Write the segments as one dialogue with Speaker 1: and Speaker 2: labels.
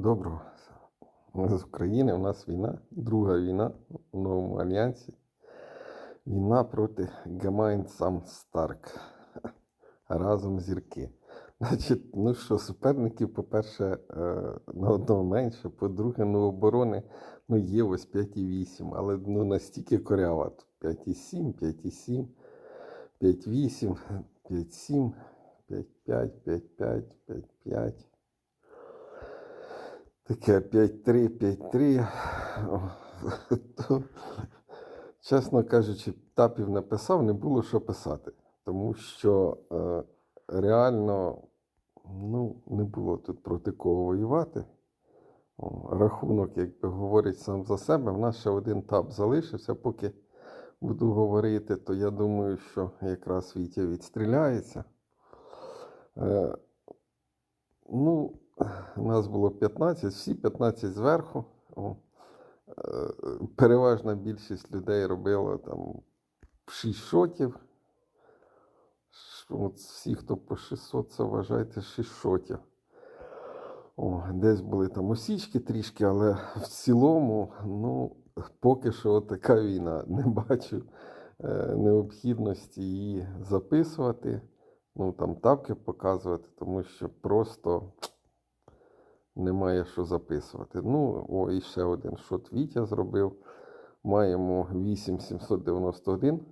Speaker 1: Доброго. Ми з України, у нас війна, друга війна у новому альянсі. Війна проти Гемайн Сам Старк. Разом зірки. Значить, ну що, суперників, по-перше, е, на одного менше, по-друге, ну оборони ну, є ось 5,8, але ну, настільки корява. Тут 5,7, 5,7, 5,8, 5,7, 5,5, 5,5, 5,5. Таке 5-3, 5-3. То, Чесно кажучи, тапів написав, не було що писати. Тому що е, реально ну, не було тут проти кого воювати. Рахунок, як говорить сам за себе, в нас ще один тап залишився. Поки буду говорити, то я думаю, що якраз Вітя відстріляється. Е, ну, у нас було 15, всі 15 зверху. О. Е, Переважна більшість людей робила там 6 шотів. От всі, хто по 600, це вважайте 6 шотів. О, десь були там осічки трішки, але в цілому, ну, поки що така війна. Не бачу е, необхідності її записувати, ну там тапки показувати, тому що просто немає що записувати. Ну, о, і ще один шот Вітя зробив. Маємо 8791.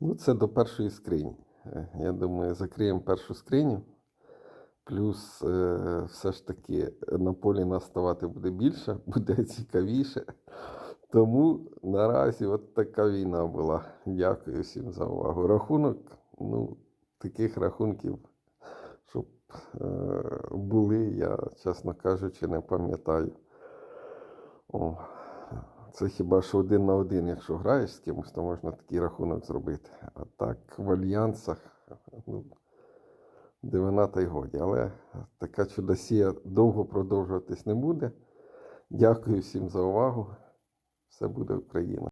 Speaker 1: Ну, це до першої скрині. Е, Я думаю, закриємо першу скриню. Плюс е, все ж таки на полі нас ставати буде більше, буде цікавіше. Тому наразі от така війна була. Дякую всім за увагу. Рахунок, ну, таких рахунків, щоб е, були, я, чесно кажучи, не пам'ятаю. О, це хіба що один на один, якщо граєш з кимось, то можна такий рахунок зробити. А так в альянсах, ну, дивина та й годі. Але така чудосія довго продовжуватись не буде. Дякую всім за увагу. Все буде Україна.